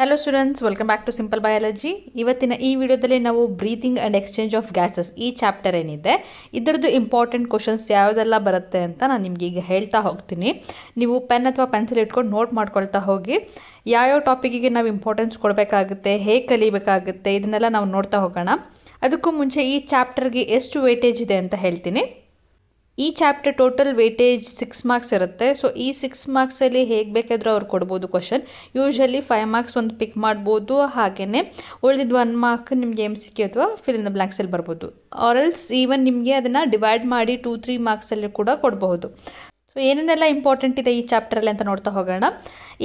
Hello students welcome back to simple biology ಇವತ್ತಿನ ಈ ವಿಡಿಯೋದಲ್ಲಿ ನಾವು breathing and exchange of gases ಈ ಚಾಪ್ಟರ್ ಏನಿದೆ. ಇದರದ್ದು ಇಂಪಾರ್ಟೆಂಟ್ ಕ್ವಶನ್ಸ್ ಯಾವುದೆಲ್ಲ ಬರುತ್ತೆ ಅಂತ ನಾನು ನಿಮಗೆ ಈಗ ಹೇಳ್ತಾ ಹೋಗ್ತೀನಿ. ನೀವು ಪೆನ್ ಅಥವಾ ಪೆನ್ಸಿಲ್ ಇಟ್ಕೊಂಡು ನೋಟ್ ಮಾಡ್ಕೊಳ್ತಾ ಹೋಗಿ. ಯಾವ್ಯಾವ ಟಾಪಿಕಿಗೆ ನಾವು ಇಂಪಾರ್ಟೆನ್ಸ್ ಕೊಡಬೇಕಾಗುತ್ತೆ, ಹೇಗೆ ಕಲಿಬೇಕಾಗುತ್ತೆ, ಇದನ್ನೆಲ್ಲ ನಾವು ನೋಡ್ತಾ ಹೋಗೋಣ. ಅದಕ್ಕೂ ಮುಂಚೆ ಈ ಚಾಪ್ಟರ್ಗೆ ಎಷ್ಟು ವೇಟೇಜ್ ಇದೆ ಅಂತ ಹೇಳ್ತೀನಿ. ಈ chapter total weightage six marks ಇರುತ್ತೆ. ಸೊ ಈ ಸಿಕ್ಸ್ ಮಾರ್ಕ್ಸಲ್ಲಿ ಹೇಗೆ ಬೇಕಾದರೂ ಅವ್ರು ಕೊಡ್ಬೋದು ಕ್ವಶನ್ ಯೂಶ್ವಲಿ ಫೈವ್ ಮಾರ್ಕ್ಸ್ ಒಂದು ಪಿಕ್ ಮಾಡ್ಬೋದು ಹಾಗೆಯೇ ಉಳಿದಿದ್ದು ಒನ್ ಮಾರ್ಕ್ ನಿಮಗೆ ಎಂ ಸಿ ಕೆ ಅಥವಾ ಫಿಲ್ ಇನ್ ದ ಬ್ಲ್ಯಾಂಕ್ಸಲ್ಲಿ ಬರ್ಬೋದು. ಆರಲ್ಸ್ ಈವನ್ ನಿಮಗೆ ಅದನ್ನು ಡಿವೈಡ್ ಮಾಡಿ ಟೂ ತ್ರೀ ಮಾರ್ಕ್ಸಲ್ಲಿ ಕೂಡ ಕೊಡಬಹುದು. ಸೊ ಏನೇನೆಲ್ಲ ಇಂಪಾರ್ಟೆಂಟ್ ಇದೆ ಈ ಚಾಪ್ಟರಲ್ಲಿ ಅಂತ ನೋಡ್ತಾ ಹೋಗೋಣ.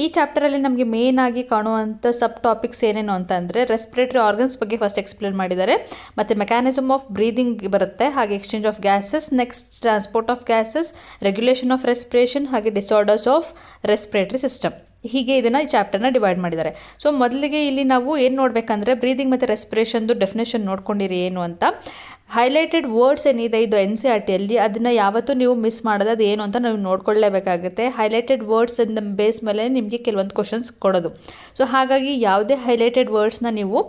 ಈ ಚಾಪ್ಟರಲ್ಲಿ ನಮಗೆ ಮೇನ್ ಆಗಿ ಕಾಣುವಂಥ ಸಬ್ ಟಾಪಿಕ್ಸ್ ಏನೇನು ಅಂತಂದರೆ ರೆಸ್ಪಿರೇಟರಿ ಆರ್ಗನ್ಸ್ ಬಗ್ಗೆ ಫಸ್ಟ್ ಎಕ್ಸ್ಪ್ಲೇನ್ ಮಾಡಿದ್ದಾರೆ. ಮತ್ತು ಮೆಕ್ಯಾನಿಸಮ್ ಆಫ್ ಬ್ರೀದಿಂಗ್ ಬರುತ್ತೆ, ಹಾಗೆ exchange of gases next transport of gases regulation of respiration ಹಾಗೆ ಡಿಸಾರ್ಡರ್ಸ್ ಆಫ್ ರೆಸ್ಪಿರೇಟರಿ ಸಿಸ್ಟಮ್ ಹೀಗೆ ಇದನ್ನು ಈ ಚಾಪ್ಟರ್ನ ಡಿವೈಡ್ ಮಾಡಿದ್ದಾರೆ. ಸೊ ಮೊದಲಿಗೆ ಇಲ್ಲಿ ನಾವು ಏನು ನೋಡಬೇಕಂದ್ರೆ ಬ್ರೀದಿಂಗ್ ಮತ್ತು ರೆಸ್ಪಿರೇಷನ್ದು ಡೆಫಿನೇಷನ್ ನೋಡ್ಕೊಂಡಿರಿ ಏನು ಅಂತ. ಹೈಲೈಟೆಡ್ ವರ್ಡ್ಸ್ ಏನಿದೆ ಇದು ಎನ್ ಸಿ ಆರ್ ಟಿಯಲ್ಲಿ ಅದನ್ನು ಯಾವತ್ತೂ ನೀವು ಮಿಸ್ ಮಾಡೋದು ಅದು ಏನು ಅಂತ ನಾವು ನೋಡ್ಕೊಳ್ಳೇಬೇಕಾಗುತ್ತೆ. ಹೈಲೈಟೆಡ್ ವರ್ಡ್ಸ್ ಬೇಸ್ ಮೇಲೆ ನಿಮಗೆ ಕೆಲವೊಂದು ಕ್ವಶನ್ಸ್ ಕೊಡೋದು. ಸೊ ಹಾಗಾಗಿ ಯಾವುದೇ ಹೈಲೈಟೆಡ್ ವರ್ಡ್ಸ್ನ ನೀವು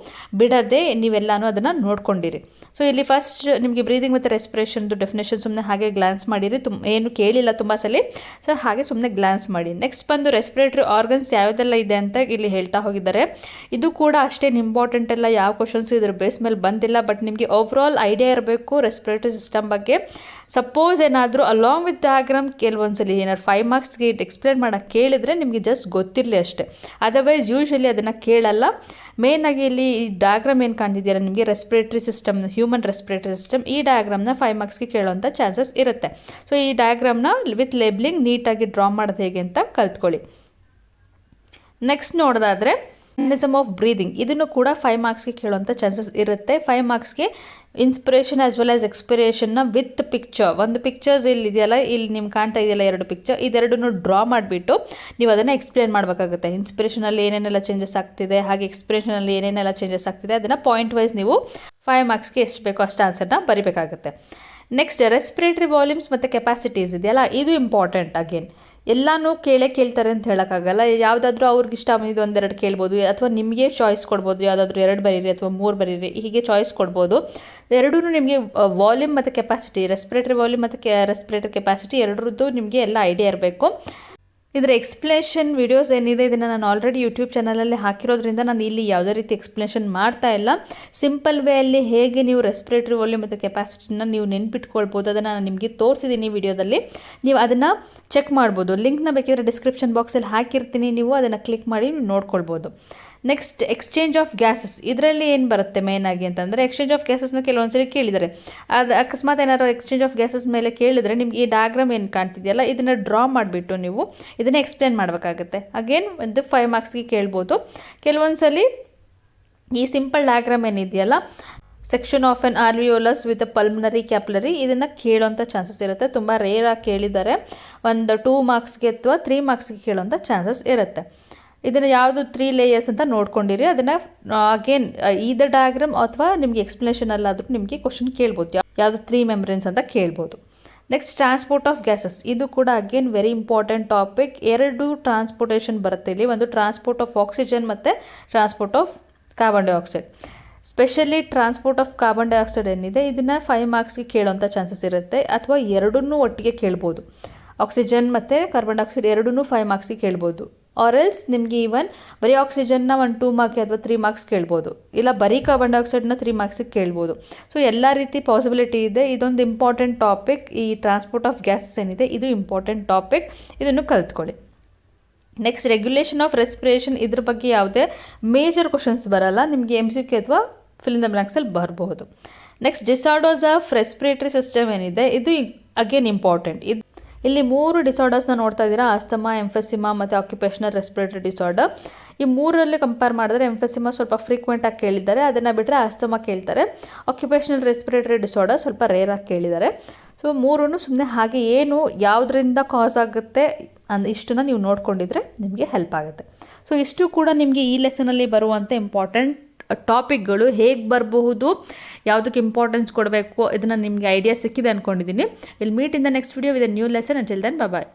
ಬಿಡದೆ ನೀವೆಲ್ಲನೂ ಅದನ್ನು ನೋಡ್ಕೊಂಡಿರಿ. ಸೊ ಇಲ್ಲಿ ಫಸ್ಟ್ ನಿಮಗೆ ಬ್ರೀದಿಂಗ್ ಮತ್ತು ರೆಸ್ಪಿರೇಷನ್ದು ಡೆಫಿನೇಷನ್ ಸುಮ್ಮನೆ ಹಾಗೆ ಗ್ಲಾನ್ಸ್ ಮಾಡಿರಿ. ತುಂಬ ಏನು ಕೇಳಿಲ್ಲ ತುಂಬ ಸಲ. ಸೊ ಹಾಗೆ ಸುಮ್ಮನೆ ಗ್ಲಾನ್ಸ್ ಮಾಡಿ. ನೆಕ್ಸ್ಟ್ ಬಂದು ರೆಸ್ಪಿರೇಟರಿ ಆರ್ಗನ್ಸ್ ಯಾವುದೆಲ್ಲ ಇದೆ ಅಂತ ಇಲ್ಲಿ ಹೇಳ್ತಾ ಹೋಗಿದ್ದಾರೆ. ಇದು ಕೂಡ ಅಷ್ಟೇನು ಇಂಪಾರ್ಟೆಂಟ್ ಎಲ್ಲ ಯಾವ ಕ್ವಶನ್ಸು ಇದ್ರ ಬೇಸ್ ಮೇಲೆ ಬಂದಿಲ್ಲ ಬಟ್ ನಿಮಗೆ ಓವರ್ ಐಡಿಯಾ ಇರಬೇಕು ರೆಸ್ಪಿರೇಟರಿ ಸಿಸ್ಟಮ್ ಬಗ್ಗೆ. ಸಪೋಸ್ ಏನಾದರೂ ಅಲಾಂಗ್ ವಿತ್ ಡಯಾಗ್ರಾಮ್ ಕೆಲವೊಂದ್ಸಲಿ ಏನಾದ್ರು ಫೈವ್ ಮಾರ್ಕ್ಸ್ಗೆ ಎಕ್ಸ್ಪ್ಲೇನ್ ಮಾಡೋಕ್ಕೆ ಕೇಳಿದರೆ ನಿಮಗೆ ಜಸ್ಟ್ ಗೊತ್ತಿರಲಿ ಅಷ್ಟೇ. ಅದರ್ವೈಸ್ ಯೂಶ್ವಲಿ ಅದನ್ನು ಕೇಳಲ್ಲ. ಮೇಯ್ನಾಗಿ ಇಲ್ಲಿ ಈ ಡಯಾಗ್ರಾಮ್ ಏನು ಕಾಣ್ತಿದೆಯಲ್ಲ ನಿಮಗೆ respiratory system human respiratory system ಈ ಡಯಾಗ್ರಾಮ್ನ ಫೈವ್ ಮಾರ್ಕ್ಸ್ಗೆ ಕೇಳುವಂಥ ಚಾನ್ಸಸ್ ಇರುತ್ತೆ. ಸೊ ಈ ಡಯಾಗ್ರಾಮ್ನ ವಿತ್ ಲೇಬ್ಲಿಂಗ್ ನೀಟಾಗಿ ಡ್ರಾ ಮಾಡೋದು ಹೇಗೆ ಅಂತ ಕಲ್ತ್ಕೊಳ್ಳಿ. ನೆಕ್ಸ್ಟ್ ನೋಡೋದಾದರೆ ಮೆಕ್ಯಾನಿಸಮ್ ಆಫ್ ಬ್ರೀದಿಂಗ್ ಇದನ್ನು ಕೂಡ ಫೈವ್ ಮಾರ್ಕ್ಸ್ಗೆ ಕೇಳುವಂಥ ಚಾನ್ಸಸ್ ಇರುತ್ತೆ. ಫೈವ್ ಮಾರ್ಕ್ಸ್ಗೆ ಇನ್ಸ್ಪಿರೇಷನ್ ಆಸ್ ವೆಲ್ ಆಸ್ ಎಕ್ಸ್ಪಿರೇಷನ್ನ ವಿತ್ ಪಿಕ್ಚರ್ ಒಂದು ಪಿಕ್ಚರ್ಸ್ ಇಲ್ಲಿ ಇದೆಯಲ್ಲ, ಇಲ್ಲಿ ನಿಮ್ಗೆ ಕಾಣ್ತಾ ಇದೆಯಲ್ಲ ಎರಡು ಪಿಕ್ಚರ್ ಇದೆರಡನ್ನು ಡ್ರಾ ಮಾಡಿಬಿಟ್ಟು ನೀವು ಅದನ್ನು ಎಕ್ಸ್ಪ್ಲೇನ್ ಮಾಡಬೇಕಾಗುತ್ತೆ. ಇನ್ಸ್ಪಿರೇಷನಲ್ಲಿ ಏನೇನೆಲ್ಲ ಚೇಂಜಸ್ ಆಗ್ತಿದೆ, ಹಾಗೆ ಎಕ್ಸ್ಪಿರೇಷನಲ್ಲಿ ಏನೇನೆಲ್ಲ ಚೇಂಜಸ್ ಆಗ್ತಿದೆ, ಅದನ್ನು ಪಾಯಿಂಟ್ ವೈಸ್ ನೀವು ಫೈವ್ ಮಾರ್ಕ್ಸ್ಗೆ ಎಷ್ಟು ಬೇಕೋ ಅಷ್ಟು ಆನ್ಸರ್ನ ಬರಿಬೇಕಾಗುತ್ತೆ. ನೆಕ್ಸ್ಟ್ ರೆಸ್ಪಿರೇಟರಿ ವಾಲ್ಯೂಮ್ಸ್ ಮತ್ತು ಕೆಪಾಸಿಟೀಸ್ ಇದೆಯಲ್ಲ, ಇದು ಇಂಪಾರ್ಟೆಂಟ್ ಅಗೇನ್ ಎಲ್ಲನೂ ಕೇಳೇ ಕೇಳ್ತಾರೆ ಅಂತ ಹೇಳೋಕ್ಕಾಗಲ್ಲ. ಯಾವುದಾದ್ರೂ ಅವ್ರಿಗೆ ಇಷ್ಟ ಬಂದಿದ್ದು ಒಂದೆರಡು ಕೇಳ್ಬೋದು, ಅಥವಾ ನಿಮಗೆ ಚಾಯ್ಸ್ ಕೊಡ್ಬೋದು, ಯಾವುದಾದ್ರೂ ಎರಡು ಬರೀರಿ ಅಥವಾ ಮೂರು ಬರೀರಿ, ಹೀಗೆ ಚಾಯ್ಸ್ ಕೊಡ್ಬೋದು. ಎರಡೂ ನಿಮಗೆ ವಾಲ್ಯೂಮ್ ಮತ್ತು ಕೆಪಾಸಿಟಿ ರೆಸ್ಪಿರೇಟರಿ ವಾಲ್ಯೂಮ್ ಮತ್ತು ಕೆ ರೆಸ್ಪಿರೇಟರ್ ಕೆಪಾಸಿಟಿ ಎರಡರದ್ದು ನಿಮಗೆ ಎಲ್ಲ ಐಡಿಯಾ ಇರಬೇಕು. ಇದರ ಎಕ್ಸ್ಪ್ಲೇಷನ್ ವಿಡಿಯೋಸ್ ಏನಿದೆ ಇದನ್ನು ನಾನು ಆಲ್ರೆಡಿ ಯೂಟ್ಯೂಬ್ ಚಾನಲಲ್ಲಿ ಹಾಕಿರೋದ್ರಿಂದ ನಾನು ಇಲ್ಲಿ ಯಾವುದೇ ರೀತಿ ಎಕ್ಸ್ಪ್ಲೇಷನ್ ಮಾಡ್ತಾ ಇಲ್ಲ. ಸಿಂಪಲ್ ವೇಯಲ್ಲಿ ಹೇಗೆ ನೀವು ರೆಸ್ಪಿರೇಟರಿ ವಾಲ್ಯೂಮ್ ಮತ್ತು ಕೆಪಾಸಿಟಿನ ನೀವು ನೆನ್ಪಿಟ್ಕೊಳ್ಬೋದು ಅದನ್ನು ನಾನು ನಿಮಗೆ ತೋರಿಸಿದ್ದೀನಿ ವಿಡಿಯೋದಲ್ಲಿ ನೀವು ಅದನ್ನು ಚೆಕ್ ಮಾಡ್ಬೋದು. ಲಿಂಕ್ನ ಬೇಕಿದ್ರೆ ಡಿಸ್ಕ್ರಿಪ್ಷನ್ ಬಾಕ್ಸಲ್ಲಿ ಹಾಕಿರ್ತೀನಿ. ನೀವು ಅದನ್ನು ಕ್ಲಿಕ್ ಮಾಡಿ ನೋಡ್ಕೊಳ್ಬೋದು. ನೆಕ್ಸ್ಟ್ ಎಕ್ಸ್ಚೇಂಜ್ ಆಫ್ ಗ್ಯಾಸಸ್ ಇದರಲ್ಲಿ ಏನು ಬರುತ್ತೆ ಮೇನ್ ಆಗಿ ಅಂತಂದರೆ ಎಕ್ಸ್ಚೇಂಜ್ ಆಫ್ ಗ್ಯಾಸಸ್ನ ಕೆಲವೊಂದ್ಸರಿ ಕೇಳಿದ್ದಾರೆ ಅದು ಅಕಸ್ಮಾತ್ ಏನಾದ್ರು ಎಕ್ಸ್ಚೇಂಜ್ ಆಫ್ ಗ್ಯಾಸಸ್ ಮೇಲೆ ಕೇಳಿದರೆ ನಿಮ್ಗೆ ಈ ಡಯಾಗ್ರಾಮ್ ಏನು ಕಾಣ್ತಿದೆಯಲ್ಲ, ಇದನ್ನು ಡ್ರಾ ಮಾಡಿಬಿಟ್ಟು ನೀವು ಇದನ್ನು ಎಕ್ಸ್ಪ್ಲೇನ್ ಮಾಡಬೇಕಾಗುತ್ತೆ. ಅಗೇನ್ ಒಂದು ಫೈವ್ ಮಾರ್ಕ್ಸ್ಗೆ ಕೇಳ್ಬೋದು. ಕೆಲವೊಂದ್ಸಲಿ ಈ ಸಿಂಪಲ್ ಡಯಾಗ್ರಾಮ್ ಏನಿದೆಯಲ್ಲ section of an alveolus with pulmonary capillary ಇದನ್ನು ಕೇಳೋಂಥ ಚಾನ್ಸಸ್ ಇರುತ್ತೆ. ತುಂಬ ರೇರಾಗಿ ಕೇಳಿದ್ದಾರೆ ಒಂದು ಟೂ ಮಾರ್ಕ್ಸ್ಗೆ ಅಥವಾ ತ್ರೀ ಮಾರ್ಕ್ಸ್ಗೆ ಕೇಳೋಂಥ ಚಾನ್ಸಸ್ ಇರುತ್ತೆ. ಇದನ್ನು ಯಾವುದು ತ್ರೀ ಲೇಯರ್ಸ್ ಅಂತ ನೋಡ್ಕೊಂಡಿರಿ. ಅದನ್ನು ಅಗೇನ್ ಈದ ಡಯಾಗ್ರಾಮ್ ಅಥವಾ ನಿಮಗೆ ಎಕ್ಸ್ಪ್ಲನೇಷನಲ್ಲಾದರೂ ನಿಮಗೆ ಕ್ವಶನ್ ಕೇಳ್ಬೋದು. ಯಾವುದು ತ್ರೀ ಮೆಮ್ಬ್ರೇನ್ಸ್ ಅಂತ ಕೇಳ್ಬೋದು. ನೆಕ್ಸ್ಟ್ ಟ್ರಾನ್ಸ್ಪೋರ್ಟ್ ಆಫ್ ಗ್ಯಾಸಸ್ ಇದು ಕೂಡ ಅಗೇನ್ ವೆರಿ ಇಂಪಾರ್ಟೆಂಟ್ ಟಾಪಿಕ್ ಎರಡು ಟ್ರಾನ್ಸ್ಪೋರ್ಟೇಷನ್ ಬರುತ್ತೆ ಇಲ್ಲಿ. ಒಂದು ಟ್ರಾನ್ಸ್ಪೋರ್ಟ್ ಆಫ್ ಆಕ್ಸಿಜನ್ ಮತ್ತು transport of carbon dioxide specially transport of carbon dioxide ಏನಿದೆ, ಇದನ್ನು ಫೈವ್ ಮಾರ್ಕ್ಸ್ಗೆ ಕೇಳೋಂಥ ಚಾನ್ಸಸ್ ಇರುತ್ತೆ. ಅಥವಾ ಎರಡನ್ನೂ ಒಟ್ಟಿಗೆ ಕೇಳ್ಬೋದು. ಆಕ್ಸಿಜನ್ ಮತ್ತು ಕಾರ್ಬನ್ ಡೈಆಕ್ಸೈಡ್ ಎರಡನ್ನೂ ಫೈವ್ ಮಾರ್ಕ್ಸ್ಗೆ ಕೇಳ್ಬೋದು. ಆರೆಲ್ಸ್ ನಿಮಗೆ ಈವನ್ ಬರೀ ಆಕ್ಸಿಜನ್ನ ಒಂದು ಟೂ ಮಾರ್ಕ್ಸ್ ಅಥವಾ ತ್ರೀ ಮಾರ್ಕ್ಸ್ ಕೇಳ್ಬೋದು. ಇಲ್ಲ ಬರೀ ಕಾರ್ಬನ್ ಡೈಆಕ್ಸೈಡ್ನ ತ್ರೀ ಮಾರ್ಕ್ಸಿಗೆ ಕೇಳ್ಬೋದು. ಸೊ ಎಲ್ಲ ರೀತಿ ಪಾಸಿಬಿಲಿಟಿ ಇದೆ. ಇದೊಂದು ಇಂಪಾರ್ಟೆಂಟ್ ಟಾಪಿಕ್ ಈ ಟ್ರಾನ್ಸ್ಪೋರ್ಟ್ ಆಫ್ ಗ್ಯಾಸಸ್ ಏನಿದೆ, ಇದು ಇಂಪಾರ್ಟೆಂಟ್ ಟಾಪಿಕ್ ಇದನ್ನು ಕಲ್ತ್ಕೊಳ್ಳಿ. ನೆಕ್ಸ್ಟ್ ರೆಗ್ಯುಲೇಷನ್ ಆಫ್ ರೆಸ್ಪಿರೇಷನ್ ಇದ್ರ ಬಗ್ಗೆ ಯಾವುದೇ ಮೇಜರ್ ಕ್ವಶನ್ಸ್ ಬರಲ್ಲ. ನಿಮಗೆ ಎಂ ಸಿ ಕ್ಯೂ ಅಥವಾ ಫಿಲ್ ದ ಮ್ಯಾಕ್ಸಲ್ಲಿ ಬರಬಹುದು next disorders of respiratory system ಏನಿದೆ, ಇದು ಅಗೇನ್ ಇಂಪಾರ್ಟೆಂಟ್ ಇದು ಇಲ್ಲಿ ಮೂರು ಡಿಸಾರ್ಡರ್ಸ್ನ ನೋಡ್ತಾ ಇದ್ದೀರಾ? ಆಸ್ತಮಾ ಎಂಫೆಸಿಮಾ ಮತ್ತು ಆಕ್ಯುಪೇಷನಲ್ ರೆಸ್ಪಿರೇಟರಿ ಡಿಸಾರ್ಡರ್ ಈ ಮೂರರಲ್ಲಿ ಕಂಪೇರ್ ಮಾಡಿದ್ರೆ ಎಂಫೆಸಿಮಾ ಸ್ವಲ್ಪ ಫ್ರೀಕ್ವೆಂಟಾಗಿ ಕೇಳಿದ್ದಾರೆ. ಅದನ್ನು ಬಿಟ್ಟರೆ ಆಸ್ತಮಾ ಕೇಳ್ತಾರೆ. ಆಕ್ಯುಪೇಷನಲ್ ರೆಸ್ಪಿರೇಟರಿ ಡಿಸಾರ್ಡರ್ ಸ್ವಲ್ಪ ರೇರಾಗಿ ಕೇಳಿದ್ದಾರೆ. ಸೊ ಮೂರೂ ಸುಮ್ಮನೆ ಹಾಗೆ ಏನು ಯಾವುದರಿಂದ ಕಾಸ್ ಆಗುತ್ತೆ ಅಂದ್ ಇಷ್ಟನ್ನು ನೀವು ನೋಡ್ಕೊಂಡಿದ್ರೆ ನಿಮಗೆ ಹೆಲ್ಪ್ ಆಗುತ್ತೆ. ಸೊ ಇಷ್ಟು ಕೂಡ ನಿಮಗೆ ಈ ಲೆಸನಲ್ಲಿ ಬರುವಂಥ ಇಂಪಾರ್ಟೆಂಟ್ ಟಾಪಿಕ್ಗಳು ಹೇಗೆ ಬರಬಹುದು ಯಾವುದಕ್ಕೆ ಇಂಪಾರ್ಟೆನ್ಸ್ ಕೊಡಬೇಕು, ಇದನ್ನು ನಿಮಗೆ ಐಡಿಯಾ ಸಿಕ್ಕಿದೆ ಅಂದ್ಕೊಂಡಿದ್ದೀನಿ will meet in the next video with new lesson until then bye